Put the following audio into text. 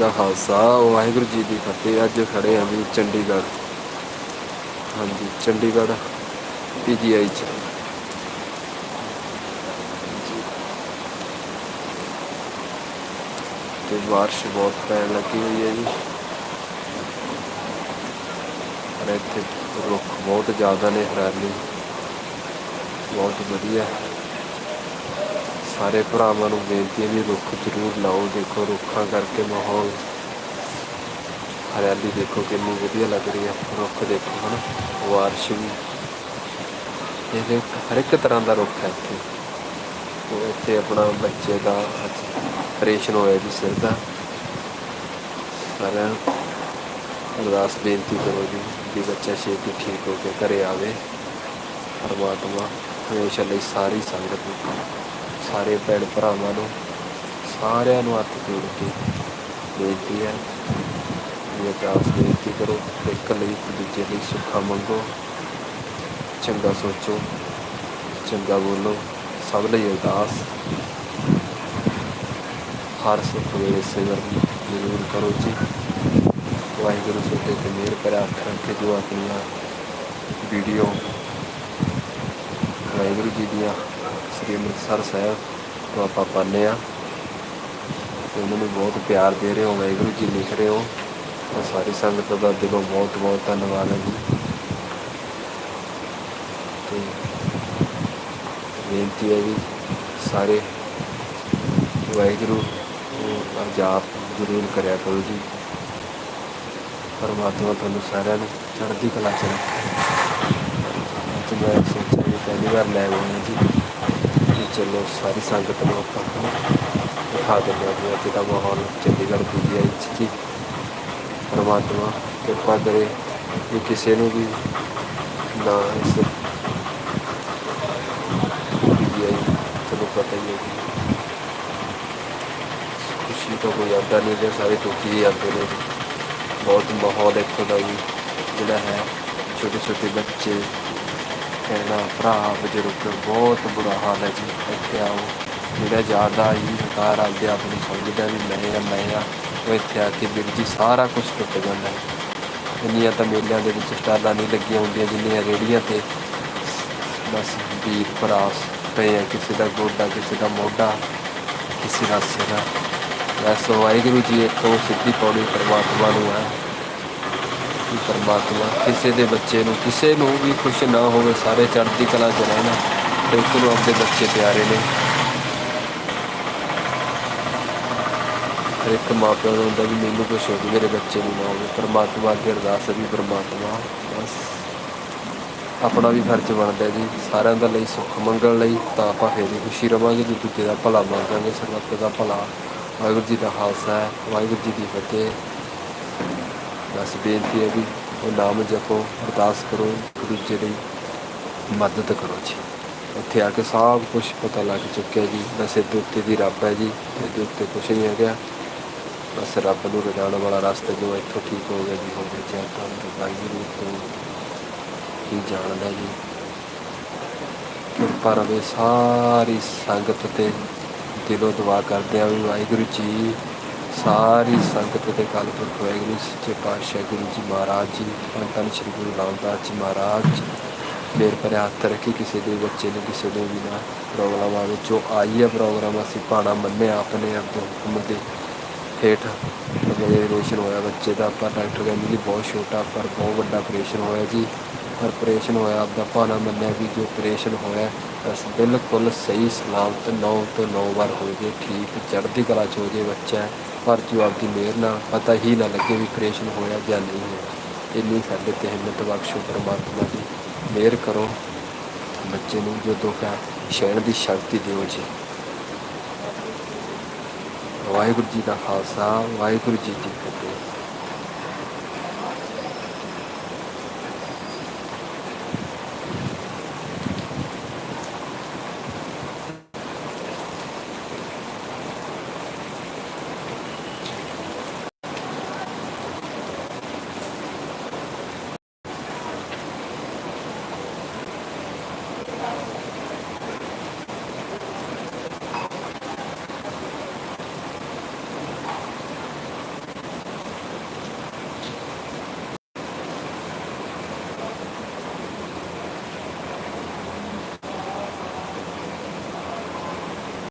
ਦਾ ਖਾਲਸਾ ਵਾਹਿਗੁਰੂ ਜੀ ਦੀ ਫਤਿਹ। ਅੱਜ ਖੜੇ ਹਾਂ ਜੀ ਚੰਡੀਗੜ੍ਹ। ਹਾਂਜੀ, ਚੰਡੀਗੜ੍ਹ ਪੀਜੀਆਈ ਚ। ਤੇ ਬਾਰਿਸ਼ ਬਹੁਤ ਪੈਣ ਲੱਗੀ ਹੋਈ ਹੈ ਜੀ। ਪਰ ਇੱਥੇ ਰੁੱਖ ਬਹੁਤ ਜ਼ਿਆਦਾ ਨੇ, ਹਰਿਆਲੀ। ਬਹੁਤ ਵਧੀਆ। ਸਾਰੇ ਭਰਾਵਾਂ ਨੂੰ ਬੇਨਤੀ ਹੈ ਵੀ ਰੁੱਖ ਜ਼ਰੂਰ ਲਾਓ, ਦੇਖੋ ਰੁੱਖਾਂ ਕਰਕੇ ਮਾਹੌਲ, ਹਰਿਆਲੀ ਦੇਖੋ ਕਿੰਨੀ ਵਧੀਆ ਲੱਗ ਰਹੀ ਹੈ, ਰੁੱਖ ਦੇਖੋ ਹਨਾ, ਵਾਰਸ਼ ਵੀ। ਇਹਦੇ ਹਰ ਇੱਕ ਤਰ੍ਹਾਂ ਦਾ ਰੁੱਖ ਹੈ ਇੱਥੇ। ਉਹ ਇੱਥੇ ਆਪਣਾ ਬੱਚੇ ਦਾ ਆਪਰੇਸ਼ਨ ਹੋਇਆ ਜੀ ਸਿਰ ਦਾ। ਸਾਰਿਆਂ ਨੂੰ ਅਰਦਾਸ ਬੇਨਤੀ ਕਰੋ ਜੀ ਵੀ ਬੱਚਾ ਛੇਤੀ ਠੀਕ ਹੋ ਕੇ ਘਰੇ ਆਵੇ। ਪਰਮਾਤਮਾ ਹਮੇਸ਼ਾ ਲਈ ਸਾਰੀ ਸੰਗਤ ਨੂੰ ਸਾਰੇ ਭੈਣ ਭਰਾਵਾਂ ਨੂੰ, ਸਾਰਿਆਂ ਨੂੰ ਹੱਥ ਜੋੜ ਕੇ ਬੇਨਤੀ ਹੈ ਵੀ ਅਰਦਾਸ ਬੇਨਤੀ ਕਰੋ, ਇੱਕ ਲਈ ਇੱਕ ਦੂਜੇ ਲਈ ਸੁੱਖਾ ਮੰਗੋ, ਚੰਗਾ ਸੋਚੋ, ਚੰਗਾ ਬੋਲੋ, ਸਭ ਲਈ ਅਰਦਾਸ। ਹਰ ਸੁੱਖ ਵੇਲੇ ਸਿਮਰਨ ਜ਼ਰੂਰ ਕਰੋ ਜੀ। ਵਾਹਿਗੁਰੂ ਤੁਹਾਡੇ ਤੇ ਮਿਹਰ ਕਰੇ ਹੱਥ ਰੱਖੇ, ਜੋ ਆਪਣੀਆਂ ਵੀਡੀਓ ਵਾਹਿਗੁਰੂ ਜੀ ਦੀਆਂ ਸ੍ਰੀ ਅੰਮ੍ਰਿਤਸਰ ਸਾਹਿਬ ਤੋਂ ਆਪਾਂ ਪਾਉਂਦੇ ਹਾਂ। ਤੇ ਉਹਨਾਂ ਨੂੰ ਬਹੁਤ ਪਿਆਰ ਦੇ ਰਹੇ ਹੋ, ਵਾਹਿਗੁਰੂ ਜੀ ਲਿਖ ਰਹੇ ਹੋ। ਤਾਂ ਸਾਰੀ ਸੰਗਤ ਦਾ ਦਿਲੋਂ ਬਹੁਤ ਬਹੁਤ ਧੰਨਵਾਦ ਹੈ ਜੀ। ਤੇ ਬੇਨਤੀ ਹੈ ਜੀ, ਸਾਰੇ ਵਾਹਿਗੁਰੂ ਨੂੰ ਜਾਪ ਜ਼ਰੂਰ ਕਰਿਆ ਕਰੋ ਜੀ। ਪਰਮਾਤਮਾ ਤੁਹਾਨੂੰ ਸਾਰਿਆਂ ਨੂੰ ਚੜ੍ਹਦੀ ਕਲਾ ਚ ਰੱਖੇ। ਅੱਜ ਮੈਂ ਸੋਚਿਆ ਵੀ ਪਹਿਲੀ ਵਾਰ ਲੈ ਆਉਣਾ ਜੀ। ਚਲੋ ਸਾਰੀ ਸੰਗਤ ਨੂੰ ਆਪਾਂ ਦਿਖਾ ਦਿੰਦੇ ਹਾਂ ਵੀ ਅੱਜ ਦਾ ਮਾਹੌਲ ਚੰਡੀਗੜ੍ਹ ਪੀਜੀਆਈ ਚ ਜੀ ਪਰਮਾਤਮਾ ਕਿਰਪਾ ਕਰੇ ਵੀ ਕਿਸੇ ਨੂੰ ਵੀ ਨਾ ਇਸ ਪੀਜੀਆਈ ਤੁਹਾਨੂੰ ਪਤਾ ਹੀ ਹੈ ਕਿ ਖੁਸ਼ੀ ਤੋਂ ਕੋਈ ਆਉਂਦਾ ਨਹੀਂ ਜੇ, ਸਾਰੇ ਦੁਖੀ ਹੀ ਆਉਂਦੇ ਨੇ ਬਹੁਤ ਮਾਹੌਲ ਇੱਥੋਂ ਦਾ ਵੀ ਜਿਹੜਾ ਹੈ ਛੋਟੇ ਛੋਟੇ ਬੱਚੇ ਕਹਿਣਾ ਭਰਾ ਬਜ਼ੁਰਗ ਬਹੁਤ ਬੁਰਾ ਹਾਲ ਹੈ ਜੀ, ਇੱਥੇ ਆਓ। ਜਿਹੜਾ ਜ਼ਿਆਦਾ ਹੀ ਹਕਾਰ ਆਪਦੇ ਆਪ ਨੂੰ ਸਮਝਦਾ ਵੀ ਮੈਂ ਆ ਮੈਂ ਆ। ਉਹ ਇੱਥੇ ਆ ਕੇ ਵੀਰ ਜੀ ਸਾਰਾ ਕੁਝ ਟੁੱਟ ਜਾਂਦਾ ਹੈ। ਇੰਨੀਆਂ ਤਾਂ ਮੇਲਿਆਂ ਦੇ ਵਿੱਚ ਸਟਾਲਾਂ ਨਹੀਂ ਲੱਗੀਆਂ ਹੁੰਦੀਆਂ, ਜਿੰਨੀਆਂ ਰੇੜੀਆਂ ਤੇ ਬਸ ਵੀਰ, ਭਰਾ ਪਏ ਆ, ਕਿਸੇ ਦਾ ਗੋਡਾ, ਕਿਸੇ ਦਾ ਮੋਢਾ, ਕਿਸੇ ਦਾ ਸਿਰ। ਬਸ ਵਾਹਿਗੁਰੂ ਜੀ ਇੱਥੋਂ ਸਿੱਧੀ ਪੌੜੀ ਪਰਮਾਤਮਾ ਨੂੰ ਹੈ। ਕਿ ਪਰਮਾਤਮਾ ਕਿਸੇ ਦੇ ਬੱਚੇ ਨੂੰ, ਕਿਸੇ ਨੂੰ ਵੀ ਖੁਸ਼ ਨਾ ਹੋਵੇ, ਸਾਰੇ ਚੜ੍ਹਦੀ ਕਲਾ 'ਚ ਰਹਿਣ। ਤੇ ਇੱਕ ਨੂੰ ਆਪਣੇ ਬੱਚੇ ਪਿਆਰੇ ਨੇ। ਹਰ ਇੱਕ ਮਾਂ ਪਿਓ ਨੂੰ ਹੁੰਦਾ ਵੀ ਮੈਨੂੰ ਕੁਛ ਹੋ ਮੇਰੇ ਬੱਚੇ ਨੂੰ ਨਾ ਹੋਵੇ। ਪਰਮਾਤਮਾ ਅੱਗੇ ਅਰਦਾਸ ਹੈ ਵੀ ਪਰਮਾਤਮਾ, ਬਸ। ਆਪਣਾ ਵੀ ਫਰਜ਼ ਬਣਦਾ ਜੀ। ਸਾਰਿਆਂ ਦਾ ਲਈ ਸੁੱਖ ਮੰਗਣ ਲਈ ਤਾਂ ਆਪਾਂ ਫੇਰ ਹੀ ਖੁਸ਼ੀ ਰਵਾਂਗੇ, ਜੇ ਦੂਜੇ ਦਾ ਭਲਾ ਮੰਗਾਂਗੇ, ਸਰਬੱਤ ਦਾ ਭਲਾ। ਵਾਹਿਗੁਰੂ ਜੀ ਦਾ ਖਾਲਸਾ ਹੈ, ਵਾਹਿਗੁਰੂ ਜੀ ਦੀ ਫਤਿਹ। ਬਸ ਬੇਨਤੀ ਹੈ ਵੀ ਉਹ ਨਾਮ ਜਪੋ, ਅਰਦਾਸ ਕਰੋ ਇੱਕ ਦੂਜੇ ਦੀ ਮਦਦ ਕਰੋ ਜੀ। ਉੱਥੇ ਆ ਕੇ ਸਭ ਕੁਝ ਪਤਾ ਲੱਗ ਚੁੱਕਿਆ ਜੀ। ਬਸ ਇਹਦੇ ਉੱਤੇ ਦੀ ਰੱਬ ਹੈ ਜੀ ਇਹਦੇ ਉੱਤੇ ਕੁਝ ਨਹੀਂ ਹੈਗਾ। ਬਸ ਰੱਬ ਨੂੰ ਰਜਾਉਣ ਵਾਲਾ ਰਸਤਾ ਜੋ ਇੱਥੋਂ ਠੀਕ ਹੋ ਗਿਆ ਜੀ, ਹੋ ਗਿਆ ਜਾਂ। ਵਾਹਿਗੁਰੂ ਤੋਂ ਹੀ ਜਾਣਦਾ ਜੀ। ਕਿਰਪਾ ਰਵੇ ਸਾਰੀ ਸੰਗਤ ਤੇ। ਦਿਲੋਂ ਦੁਆ ਕਰਦੇ ਆ ਵੀ ਵਾਹਿਗੁਰੂ ਜੀ ਸਾਰੀ ਸੰਗਤ ਤੇ ਕੱਲ ਪੁਰਖ ਵਾਹਿਗੁਰੂ ਸੱਚੇ ਪਾਤਸ਼ਾਹ ਗੁਰੂ ਜੀ ਮਹਾਰਾਜ ਜੀ ਧੰਨ ਸ੍ਰੀ ਗੁਰੂ ਰਾਮਦਾਸ ਜੀ ਮਹਾਰਾਜ ਜੀ ਮੇਰ ਪਰ ਹੱਥ ਰੱਖੀ ਕਿਸੇ ਦੇ ਬੱਚੇ ਨੂੰ, ਕਿਸੇ ਦੇ ਵੀ ਨਾ ਪ੍ਰੋਗਰਾਮ ਆਵੇ ਜੋ ਆਈ ਹੈ ਪ੍ਰੋਗਰਾਮ, ਅਸੀਂ ਪਾਣਾ ਮੰਨਿਆ ਆਪਣੇ ਆਪ ਦੇ ਹੁਕਮ ਦੇ ਹੇਠ। ਮੇਰੇ ਰੋਸ਼ਨ ਹੋਇਆ ਬੱਚੇ ਦਾ ਪਰ ਡਾਕਟਰ ਕਹਿੰਦੇ ਜੀ ਬਹੁਤ ਛੋਟਾ, ਪਰ ਬਹੁਤ ਵੱਡਾ ਆਪਰੇਸ਼ਨ ਹੋਇਆ ਜੀ। ਪਰ ਆਪਰੇਸ਼ਨ ਹੋਇਆ, ਆਪਦਾ ਭਾਣਾ ਮੰਨਿਆ ਵੀ ਜੋ ਆਪਰੇਸ਼ਨ ਹੋਇਆ ਬਸ ਬਿਲਕੁਲ ਸਹੀ ਸਲਾਮਤ 9 ਤੋਂ 9 ਵਾਰ ਹੋ ਜੇ ਠੀਕ, ਚੜ੍ਹਦੀ ਕਲਾ ਚ ਹੋ ਜੇ ਬੱਚਾ। ਪਰ ਜੋ ਆਪਦੀ ਮਿਹਰ ਨਾਲ ਪਤਾ ਹੀ ਨਾ ਲੱਗੇ ਵੀ ਆਪਰੇਸ਼ਨ ਹੋਇਆ ਜਾਂ ਨਹੀਂ ਹੋਇਆ, ਇੰਨੀ ਸਾਡੇ ਤੇ ਹਿੰਮਤ ਬਖਸ਼ੋ ਪਰਮਾਤਮਾ ਦੀ। ਮਿਹਰ ਕਰੋ ਬੱਚੇ ਨੂੰ ਜੋ ਦੁੱਖ ਹੈ, ਸ਼ਹਿਣ ਦੀ ਸ਼ਕਤੀ ਦਿਓ ਜੀ। ਵਾਹਿਗੁਰੂ ਜੀ ਦਾ ਖਾਲਸਾ, ਵਾਹਿਗੁਰੂ ਜੀ ਕੀ ਫਤਿਹ।